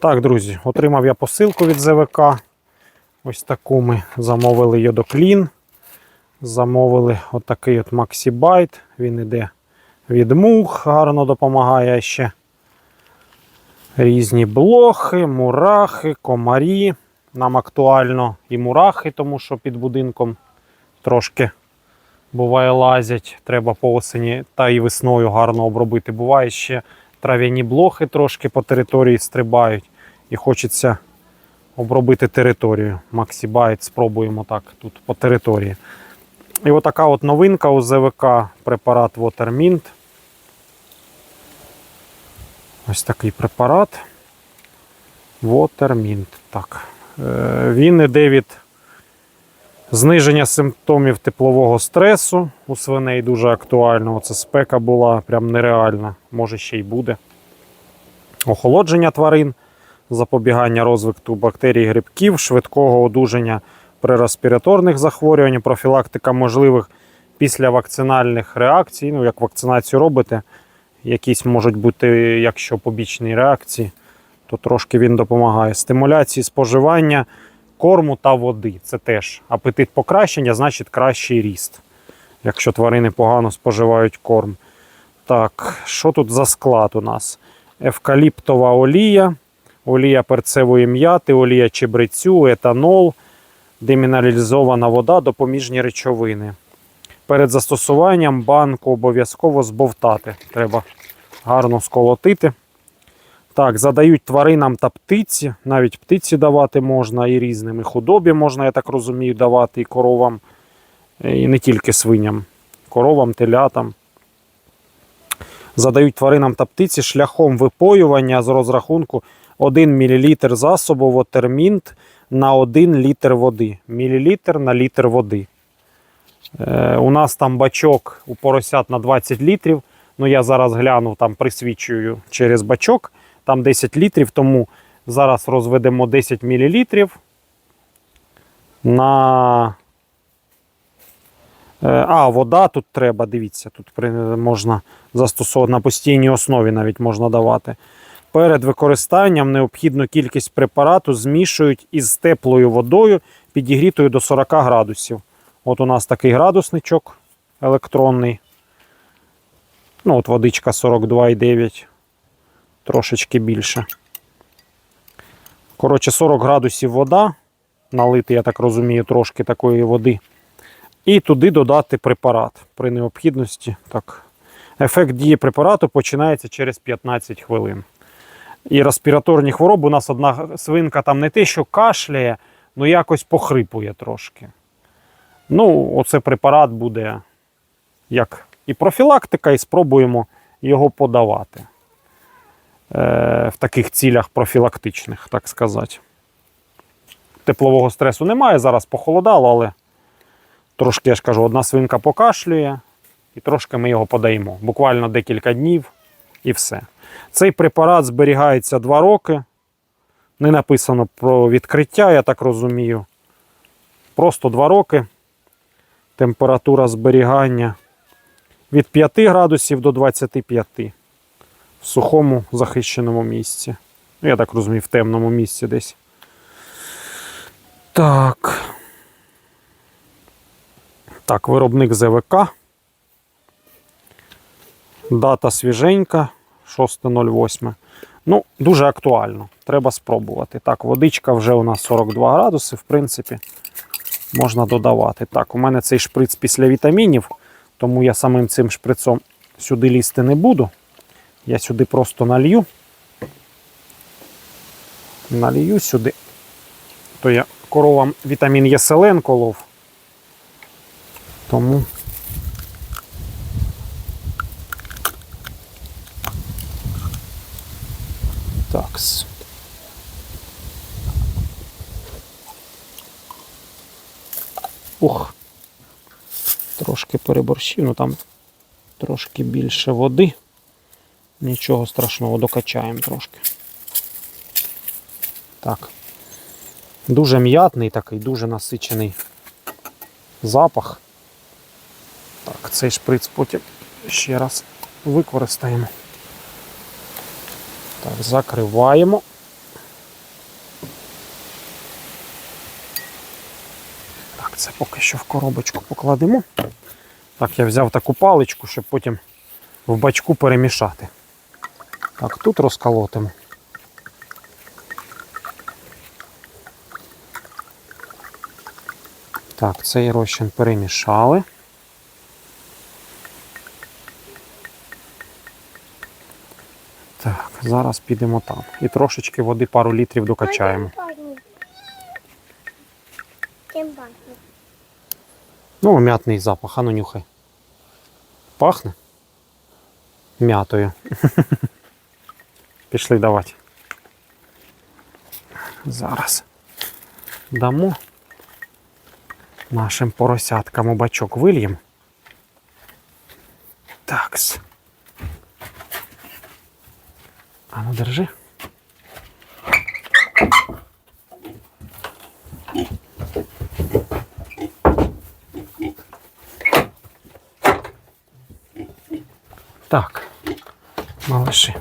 Так, друзі, отримав я посилку від ЗВК. Ось таку ми замовили йодоклін. Замовили отакий от Максібайт. Він іде від мух, гарно допомагає ще. Різні блохи, мурахи, комарі. Нам актуально і мурахи, тому що під будинком трошки буває лазять. Треба по осені та і весною гарно обробити. Буває ще трав'яні блохи трошки по території стрибають. І хочеться обробити територію. Максібайт спробуємо так тут по території. І отака от новинка у ЗВК препарат Watermint. Ось такий препарат. Watermint. Так. Е, Він іде від зниження симптомів теплового стресу. У свиней дуже актуально. Оце спека була прям нереальна. Може ще й буде. Охолодження тварин, запобігання розвитку бактерій грибків, швидкого одужання при респіраторних захворюваннях, профілактика можливих післявакцинальних реакцій. Ну, як вакцинацію робите, якісь можуть бути, якщо побічні реакції, то трошки він допомагає. Стимуляції споживання корму та води. Це теж апетит покращення, значить кращий ріст, якщо тварини погано споживають корм. Так, що тут за склад у нас? Евкаліптова олія, олія перцевої м'яти, олія чебрецю, етанол, деміналізована вода, допоміжні речовини. Перед застосуванням банку обов'язково збовтати. Треба гарно сколотити. Так, задають тваринам та птиці. Навіть птиці давати можна і різним. І худобі можна, я так розумію, давати і коровам, і не тільки свиням, коровам, телятам. Задають тваринам та птиці шляхом випоювання з розрахунку 1 мл засобу вотермінт на 1 літр води. Мілілітр на літр води. Е, у нас там бачок у поросят на 20 літрів. Ну, я зараз глянув, там присвічую через бачок. Там 10 літрів, тому зараз розведемо 10 мл на. Е, А, вода тут треба, дивіться, тут можна застосовувати на постійній основі навіть можна давати. Перед використанням необхідну кількість препарату змішують із теплою водою, підігрітою до 40 градусів. От у нас такий градусничок електронний. Ну, от водичка 42,9, трошечки більше. Коротше, 40 градусів вода. Налити, я так розумію, трошки такої води. І туди додати препарат при необхідності. Так. Ефект дії препарату починається через 15 хвилин. І респіраторні хвороби у нас одна свинка там не те, що кашляє, але якось похрипує трошки. Ну, оце препарат буде як і профілактика, і спробуємо його подавати. Е, в таких цілях профілактичних, так сказати. Теплового стресу немає, зараз похолодало, але трошки, я ж кажу, одна свинка покашлює, і трошки ми його подаємо. Буквально декілька днів і все. Цей препарат зберігається 2 роки. Не написано про відкриття, я так розумію. Просто 2 роки. Температура зберігання від 5 градусів до 25 в сухому захищеному місці. Ну, Я так розумію, в темному місці десь. Так. Так, виробник ЗВК. Дата свіженька, 6.08. Ну, дуже актуально. Треба спробувати. Так, водичка вже у нас 42 градуси, в принципі, можна додавати. Так, у мене цей шприц після вітамінів, тому я самим цим шприцом сюди лізти не буду. Я сюди просто налью. Налью сюди. То я коровам вітамін ЄСЛН колов. Тому. Такс. Ух. Трошки переборщив, ну там трошки більше води. Нічого страшного, докачаємо трошки. Так. Дуже м'ятний такий, дуже насичений запах. Так, цей шприц потім ще раз використаємо. Так, закриваємо. Так, це поки що в коробочку покладемо. Так, я взяв таку паличку, щоб потім в бачку перемішати. Так, тут розколотимо. Так, цей розчин перемішали. Так, зараз підемо там. І трошечки води пару літрів докачаємо. Ну, м'ятний запах, а ну нюхай. Пахне? М'ятою. Пішли давати. Зараз дамо нашим поросяткам у бачок вильємо. Такс. А ну держи. Так. Малыши.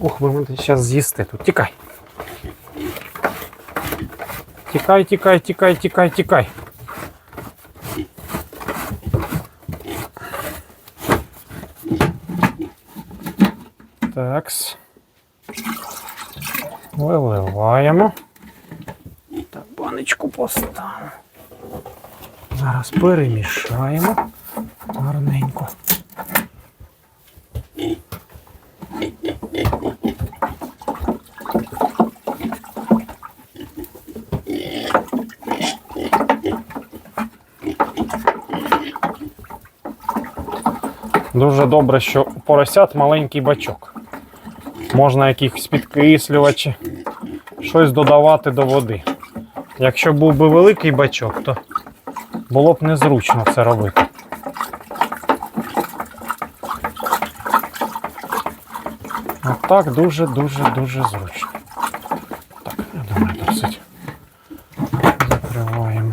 Ух, ви мене зараз з'їсте тут. Тікай. Тікай, тікай, тікай, тікай, тікай. Такс. Виливаємо. Так, баночку поставимо. Зараз перемішаємо гарненько. Дуже добре, що у поросят маленький бачок. Можна якихось підкислювачі, щось додавати до води. Якщо був би великий бачок, то було б незручно це робити. А так дуже-дуже дуже зручно. Так, я думаю, досить. Закриваємо.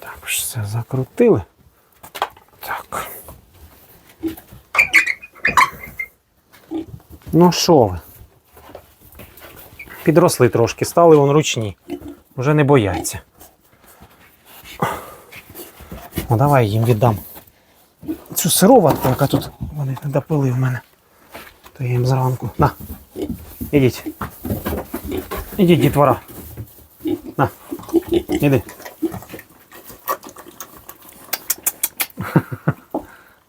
Так, все закрутили. Так. Ну що ви? Підросли трошки, стали вон ручні. Вже не бояться. Ну давай їм віддам. Цю сироватку, яка тут вони не допили в мене. То я їм зранку. На. Ідіть. Ідіть, дітвора. На. Іди.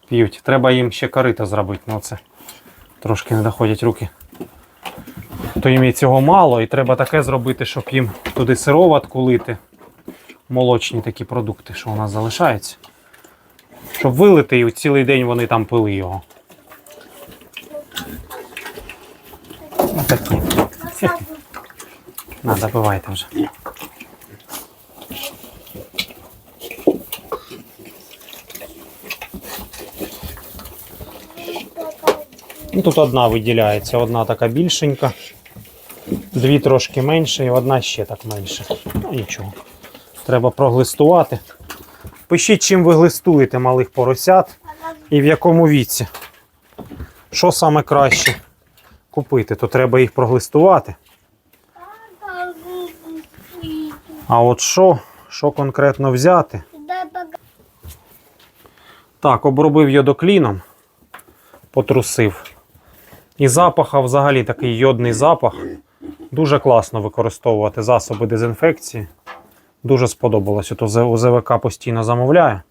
П'ють. Треба їм ще корита зробити, ну це трошки не доходять руки. То їм і цього мало, і треба таке зробити, щоб їм туди сироватку лити. Молочні такі продукти, що у нас залишаються. Щоб вилити і цілий день вони там пили його. Отакі. На, допивайте вже. Ну, тут одна виділяється, одна така більшенька, дві трошки менше і одна ще так менше. Ну нічого. Треба проглистувати. Пишіть, чим ви глистуєте малих поросят і в якому віці. Що саме краще купити, то треба їх проглистувати. А от що, що конкретно взяти? Так, обробив йодокліном, потрусив. І запаха взагалі такий йодний запах. Дуже класно використовувати засоби дезінфекції. Дуже сподобалось. Ото УЗВК постійно замовляє.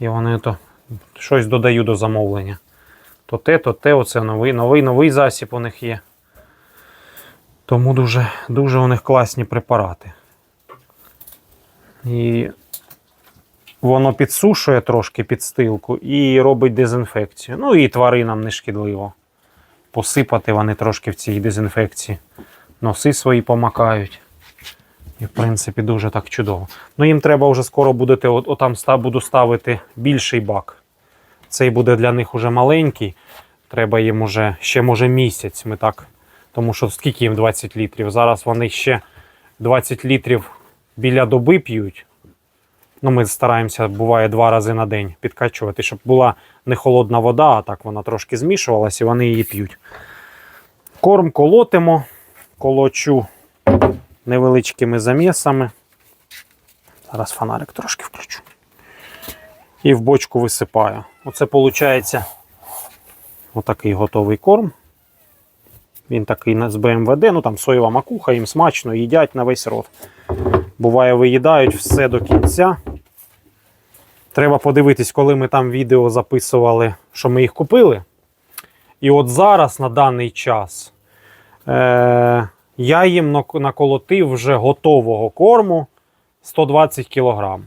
І вони то щось додаю до замовлення. То те, то те, оце новий, новий, новий засіб у них є. Тому дуже, дуже у них класні препарати. І воно підсушує трошки підстилку і робить дезінфекцію. Ну і тваринам не шкідливо. Посипати вони трошки в цій дезінфекції. Носи свої помакають. І, в принципі, дуже так чудово. Ну, їм треба вже скоро будете, от, отам ста, буду ставити більший бак. Цей буде для них уже маленький. Треба їм уже ще може місяць. Ми так. Тому що скільки їм 20 літрів? Зараз вони ще 20 літрів біля доби п'ють. Ну, ми стараємося, буває, два рази на день підкачувати, щоб була не холодна вода, а так вона трошки змішувалась і вони її п'ють. Корм колотимо, колочу невеличкими замісами. Зараз фонарик трошки включу. І в бочку висипаю. Оце виходить отакий готовий корм. Він такий з БМВД, ну там соєва макуха, їм смачно, їдять на весь рот. Буває, виїдають все до кінця. Треба подивитись, коли ми там відео записували, що ми їх купили. І от зараз, на даний час, е- я їм наколотив вже готового корму 120 кг.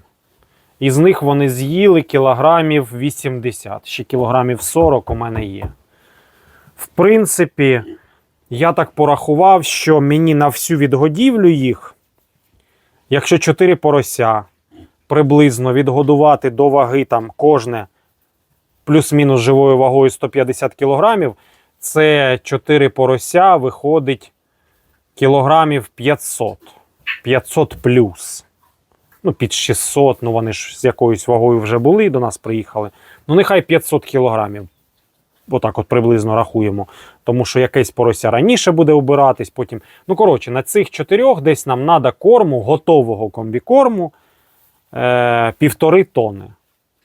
Із них вони з'їли кілограмів 80, ще кілограмів 40 у мене є. В принципі, я так порахував, що мені на всю відгодівлю їх, якщо 4 порося приблизно відгодувати до ваги там кожне плюс-мінус живою вагою 150 кілограмів, це 4 порося виходить кілограмів 500. 500 плюс. Ну, під 600, ну вони ж з якоюсь вагою вже були, до нас приїхали. Ну, нехай 500 кілограмів. Отак от приблизно рахуємо. Тому що якесь порося раніше буде обиратись, потім. Ну, коротше, на цих чотирьох десь нам треба корму, готового комбікорму е, півтори тони.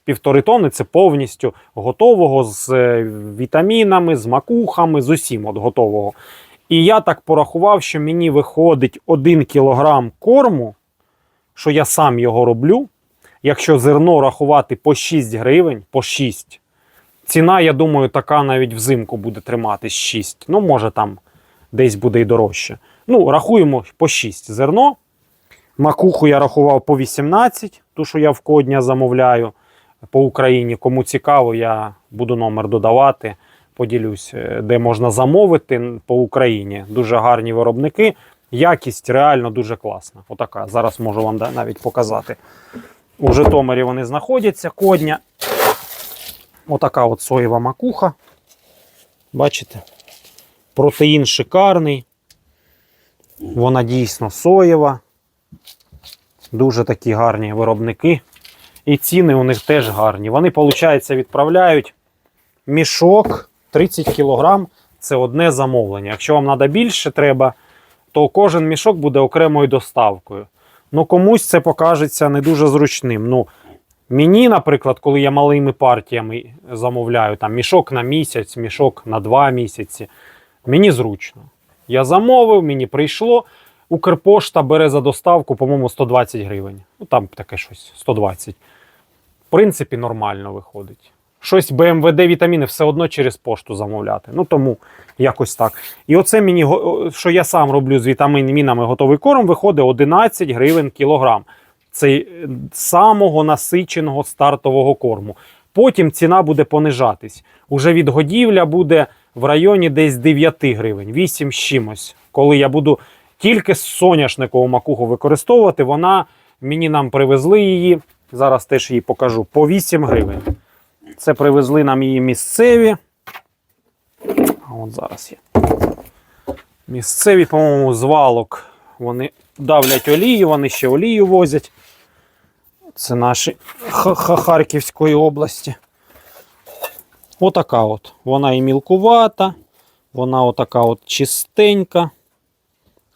Півтори тони це повністю готового з е, вітамінами, з макухами, з усім от готового. І я так порахував, що мені виходить 1 кілограм корму, що я сам його роблю. Якщо зерно рахувати по 6 гривень, по 6. Ціна, я думаю, така навіть взимку буде триматись 6. Ну, може там десь буде і дорожче. Ну, рахуємо по 6 зерно. Макуху я рахував по 18, ту, що я в кодня замовляю по Україні. Кому цікаво, я буду номер додавати. Поділюсь, е, де можна замовити по Україні. Дуже гарні виробники. Якість реально дуже класна. Отака. Зараз можу вам навіть показати. У Житомирі вони знаходяться. Кодня. Отака от соєва макуха. Бачите? Протеїн шикарний. Вона дійсно соєва. Дуже такі гарні виробники. І ціни у них теж гарні. Вони, виходить, відправляють мішок 30 кг. Це одне замовлення. Якщо вам треба більше, треба, то кожен мішок буде окремою доставкою. Ну, комусь це покажеться не дуже зручним. Ну, мені, наприклад, коли я малими партіями замовляю там мішок на місяць, мішок на два місяці, мені зручно. Я замовив, мені прийшло. Укрпошта бере за доставку, по-моєму, 120 гривень. Ну, там таке щось, 120. В принципі, нормально виходить. Щось БМВД вітаміни все одно через пошту замовляти. Ну тому якось так. І оце мені, що я сам роблю з вітамінами готовий корм, виходить 11 гривень кілограм. Це е, самого насиченого стартового корму. Потім ціна буде понижатись. Уже відгодівля буде в районі десь 9 гривень, 8 з чимось. Коли я буду тільки соняшникову макуху використовувати, вона мені нам привезли її. Зараз теж її покажу. По 8 гривень. Це привезли нам її місцеві. А от зараз є. Місцеві, по-моєму, з валок. Вони давлять олію, вони ще олію возять. Це наші Харківської області. Отака от. Вона і мілкувата, вона отака от чистенька.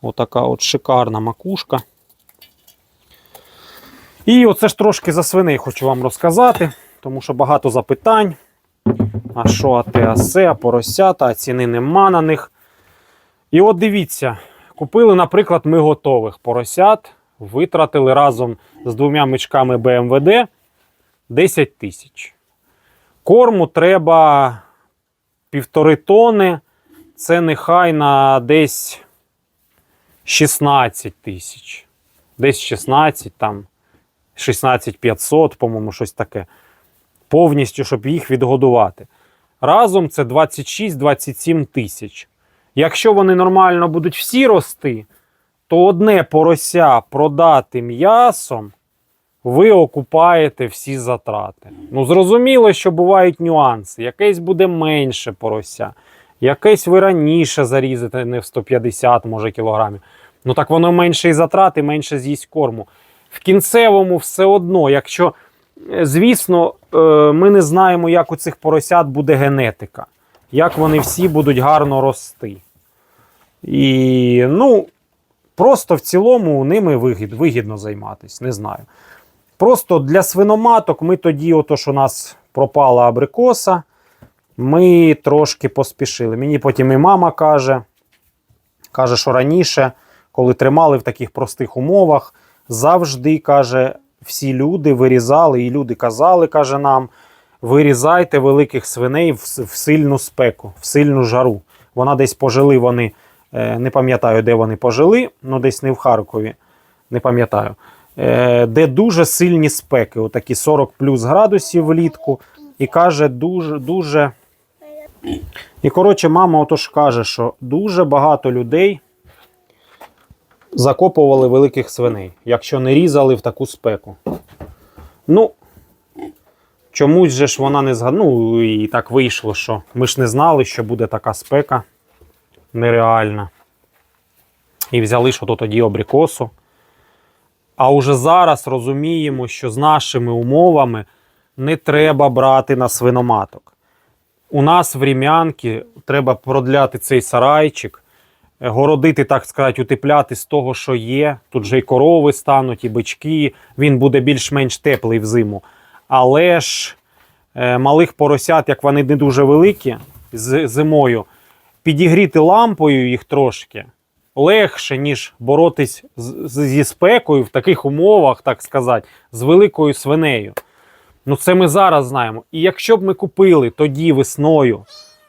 Отака от шикарна макушка. І оце ж трошки за свиней хочу вам розказати, тому що багато запитань. А що, а те, а се, а поросята, а ціни нема на них. І от дивіться, купили, наприклад, ми готових поросят, витратили разом з двома мішками БМВД 10 тисяч. Корму треба півтори тони. Це нехай на десь 16 тисяч. Десь 16, там 16 500, по-моєму, щось таке. Повністю, щоб їх відгодувати. Разом це 26-27 тисяч. Якщо вони нормально будуть всі рости, то одне порося продати м'ясом, ви окупаєте всі затрати. Ну, зрозуміло, що бувають нюанси. Якесь буде менше порося, якесь ви раніше зарізете, не в 150, може, кілограмів. Ну так воно менше і затрати, менше з'їсть корму. В кінцевому все одно, якщо, е, звісно, е, ми не знаємо, як у цих поросят буде генетика, як вони всі будуть гарно рости. І ну, просто в цілому ними вигід, вигідно займатися, не знаю. Просто для свиноматок ми тоді, ото що у нас пропала абрикоса, ми трошки поспішили. Мені потім і мама каже, каже, що раніше, коли тримали в таких простих умовах, завжди каже, всі люди вирізали, і люди казали, каже нам, вирізайте великих свиней в, в сильну спеку, в сильну жару. Вона десь пожили вони, не пам'ятаю, де вони пожили, ну десь не в Харкові, не пам'ятаю. Е, де дуже сильні спеки, отакі 40 плюс градусів влітку. І каже, дуже, дуже. І коротше, мама отож каже, що дуже багато людей закопували великих свиней, якщо не різали в таку спеку. Ну, чомусь же ж вона не згадала. Ну, і так вийшло, що ми ж не знали, що буде така спека нереальна. І взяли що то тоді абрикосу. А уже зараз розуміємо, що з нашими умовами не треба брати на свиноматок. У нас в Рім'янки треба продляти цей сарайчик, е, городити, так сказати, утепляти з того, що є. Тут же і корови стануть, і бички. Він буде більш-менш теплий взиму. Але ж е, малих поросят, як вони не дуже великі з зимою, підігріти лампою їх трошки легше, ніж боротись з- зі спекою в таких умовах, так сказати, з великою свинею. Ну, це ми зараз знаємо. І якщо б ми купили тоді весною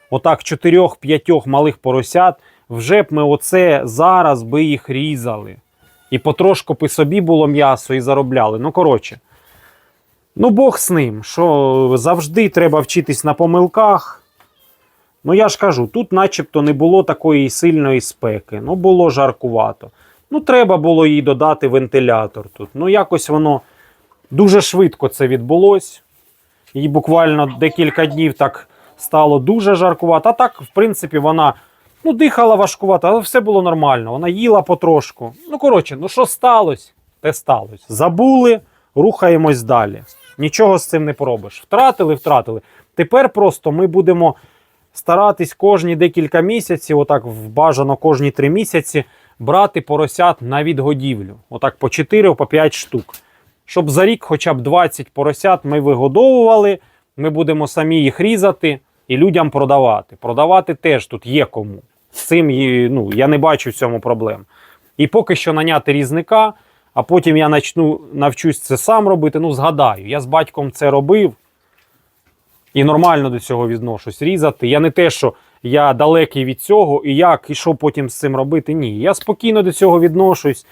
отак 4-5 малих поросят, вже б ми оце зараз би їх різали. І потрошку б і собі було м'ясо і заробляли. Ну, коротше. Ну, Бог з ним, що завжди треба вчитись на помилках. Ну, я ж кажу, тут начебто не було такої сильної спеки, ну було жаркувато. Ну, треба було їй додати вентилятор тут. Ну, якось воно дуже швидко це відбулось. Їй буквально декілька днів так стало дуже жаркувато. А так, в принципі, вона ну, дихала важкувато, але все було нормально. Вона їла потрошку. Ну, коротше, ну що сталося, те сталося. Забули, рухаємось далі. Нічого з цим не поробиш. Втратили, втратили. Тепер просто ми будемо старатись кожні декілька місяців, отак бажано кожні три місяці, брати поросят на відгодівлю. Отак по 4 по 5 штук. Щоб за рік хоча б 20 поросят ми вигодовували, ми будемо самі їх різати і людям продавати. Продавати теж тут є кому. З цим ну, я не бачу в цьому проблем. І поки що наняти різника, а потім я начну, навчусь це сам робити. Ну, згадаю, я з батьком це робив і нормально до цього відношусь. Різати. Я не те, що я далекий від цього, і як, і що потім з цим робити. Ні. Я спокійно до цього відношусь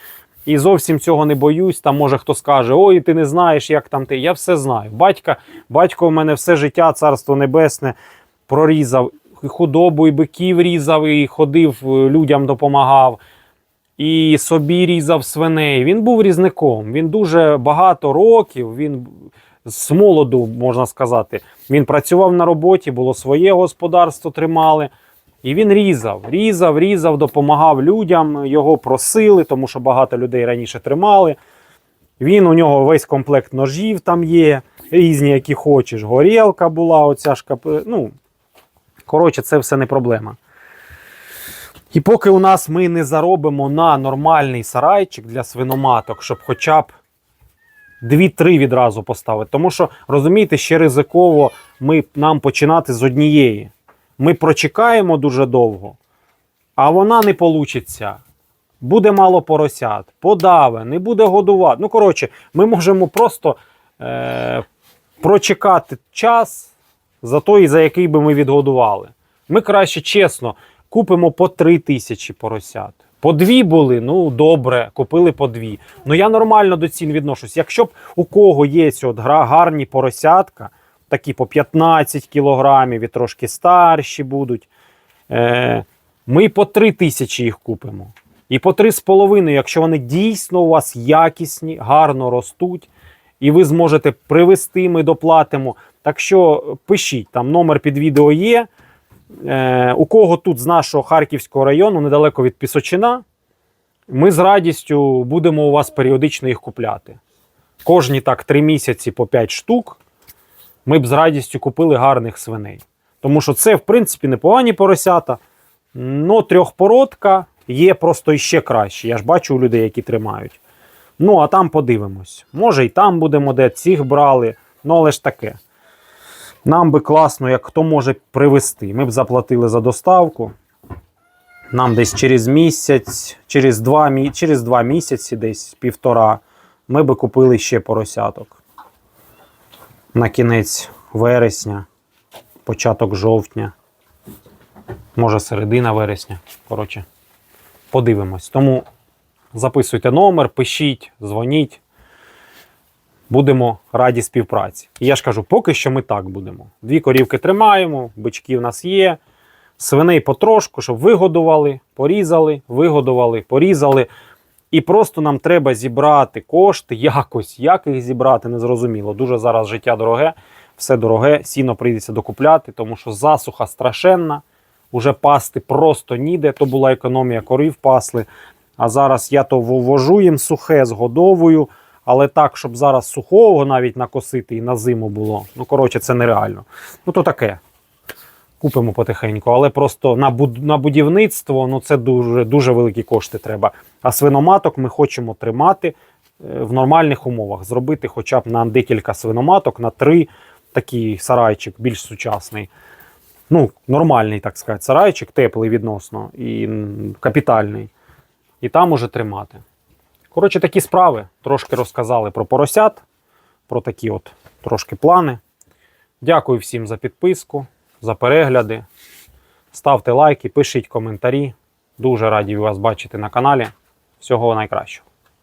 і зовсім цього не боюсь. Там може хто скаже, ой, ти не знаєш, як там ти. Я все знаю. Батька, батько в мене все життя, царство небесне, прорізав. І худобу, і биків різав, і ходив, е, людям допомагав. І собі різав свиней. Він був різником. Він дуже багато років, він з молоду, можна сказати. Він працював на роботі, було своє господарство, тримали. І він різав, різав, різав, допомагав людям. Його просили, тому що багато людей раніше тримали. Він у нього весь комплект ножів там є, різні, які хочеш. Горілка була, оця шкап... Ну, коротше, це все не проблема. І поки у нас ми не заробимо на нормальний сарайчик для свиноматок, щоб хоча б 2-3 відразу поставити. Тому що, розумієте, ще ризиково ми, нам починати з однієї. Ми прочекаємо дуже довго, а вона не получиться. Буде мало поросят, подаве, не буде годувати. Ну, коротше, ми можемо просто е- прочекати час за той, за який би ми відгодували. Ми краще чесно купимо по 3 тисячі поросят. По дві були, ну добре, купили по дві. Ну я нормально до цін відношусь. Якщо б у кого є от гарні поросятка, такі по 15 кілограмів і трошки старші будуть, е, ми по 3 тисячі їх купимо. І по 3,5, якщо вони дійсно у вас якісні, гарно ростуть, і ви зможете привезти, ми доплатимо. Так що пишіть, там номер під відео є. Е, у кого тут з нашого Харківського району, недалеко від Пісочина, ми з радістю будемо у вас періодично їх купляти. Кожні так 3 місяці по 5 штук. Ми б з радістю купили гарних свиней. Тому що це, в принципі, непогані поросята. Ну, трьохпородка є просто іще краще. Я ж бачу у людей, які тримають. Ну, а там подивимось. Може, і там будемо, де цих брали. Ну, але ж таке. Нам би класно, як хто може привезти. Ми б заплатили за доставку. Нам десь через місяць, через два, через два місяці, десь півтора, ми би купили ще поросяток. На кінець вересня, початок жовтня, може середина вересня. Коротше, подивимось. Тому записуйте номер, пишіть, дзвоніть. Будемо раді співпраці. І я ж кажу, поки що ми так будемо. Дві корівки тримаємо, бички в нас є. Свиней потрошку, щоб вигодували, порізали, вигодували, порізали. І просто нам треба зібрати кошти якось. Як їх зібрати, незрозуміло. Дуже зараз життя дороге, все дороге, сіно прийдеться докупляти, тому що засуха страшенна. Уже пасти просто ніде. То була економія корів пасли. А зараз я то ввожу їм сухе, згодовую. Але так, щоб зараз сухого навіть накосити і на зиму було. Ну, коротше, це нереально. Ну, то таке. Купимо потихеньку, але просто на, буд- на будівництво ну, це дуже, дуже великі кошти треба. А свиноматок ми хочемо тримати е, в нормальних умовах. Зробити хоча б на декілька свиноматок, на три такий сарайчик більш сучасний. Ну, нормальний, так сказати, сарайчик, теплий відносно і капітальний. І там уже тримати. Коротше, такі справи. Трошки розказали про поросят, про такі от трошки плани. Дякую всім за підписку, за перегляди. Ставте лайки, пишіть коментарі. Дуже раді вас бачити на каналі. Всього найкращого.